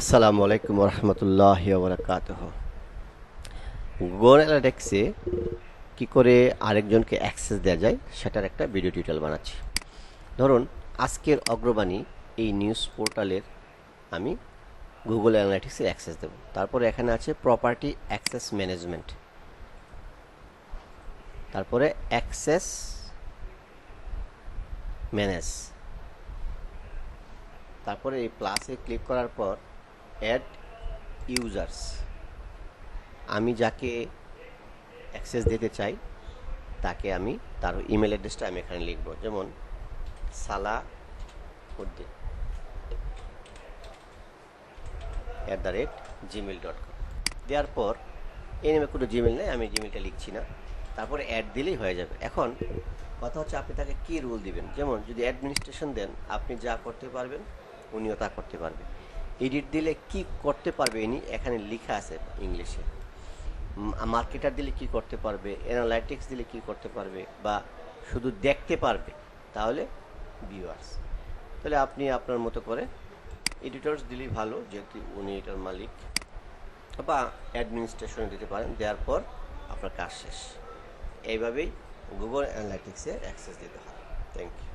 আসসালামু আলাইকুম রহমতুল্লাহ বরকাত গুগল অ্যানালিটিক্সে কী করে আরেকজনকে অ্যাক্সেস দেওয়া যায়, সেটার একটা ভিডিও টিউটোরিয়াল বানাচ্ছি। ধরুন, আজকের অগ্রবাণী এই নিউজ পোর্টালের আমি গুগল অ্যানালিটিক্সে অ্যাক্সেস দেব। তারপরে এখানে আছে প্রপার্টি অ্যাক্সেস ম্যানেজমেন্ট তারপরে অ্যাক্সেস ম্যানেজ তারপরে এই প্লাসে ক্লিক করার পর অ্যাড ইউজার্স আমি যাকে অ্যাক্সেস দিতে চাই, তাকে আমি তার ইমেল অ্যাড্রেসটা আমি এখানে লিখব। যেমন, Salah Uddin at the rate Gmail dot com দেওয়ার পর নামে কোনো জিমেল নেই, আমি জিমেলটা লিখছি না। তারপরে অ্যাড দিলেই হয়ে যাবে। এখন, কথা হচ্ছে আপনি তাকে কী রুল দিবেন? যেমন, যদি অ্যাডমিনিস্ট্রেশন দেন, আপনি যা করতে পারবেন, উনিও তা করতে পারবে এডিট দিলে কি করতে পারবে ইনি? এখানে লেখা আছে ইংলিশে। মার্কেটার দিলে কি করতে পারবে? অ্যানালাইটিক্স দিলে কি করতে পারবে? বা শুধু দেখতে পারবে? তাহলে ভিউয়ার্স তাহলে আপনি আপনার মতো করে এডিটরস দিলেই ভালো, যেহেতু উনি এটার মালিক। বা অ্যাডমিনিস্ট্রেশনে দিতে পারেন, দেওয়ার পর আপনার কাজ শেষ। এইভাবেই গুগল অ্যানালাইটিক্সে অ্যাক্সেস দিতে হয়। Thank you